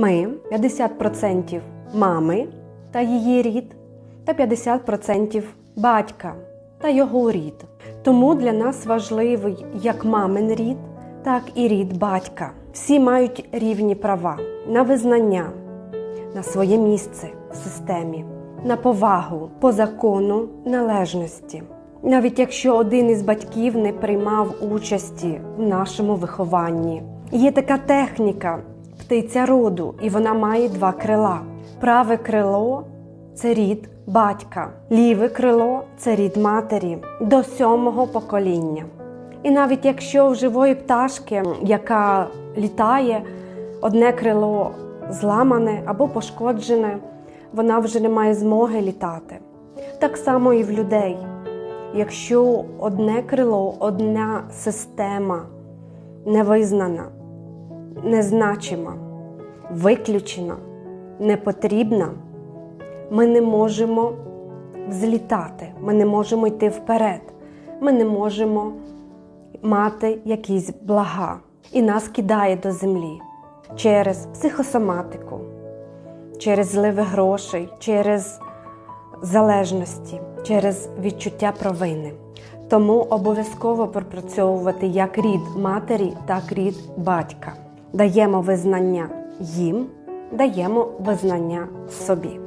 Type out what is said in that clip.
Ми 50% мами та її рід, та 50% батька та його рід. Тому для нас важливий як мамин рід, так і рід батька. Всі мають рівні права на визнання, на своє місце в системі, на повагу по закону належності. Навіть якщо один із батьків не приймав участі в нашому вихованні. Є така техніка птиця роду, і вона має два крила. Праве крило це рід батька, ліве крило це рід матері до сьомого покоління. І навіть якщо в живої пташки, яка літає, одне крило зламане або пошкоджене, вона вже не має змоги літати. Так само і в людей. Якщо одне крило, одна система невизнана, незначима, виключена, непотрібна, ми не можемо взлітати, ми не можемо йти вперед, ми не можемо мати якісь блага. І нас кидає до землі через психосоматику, через зливи грошей, через залежності, через відчуття провини. Тому обов'язково пропрацьовувати як рід матері, так і рід батька. Даємо визнання їм, даємо визнання собі.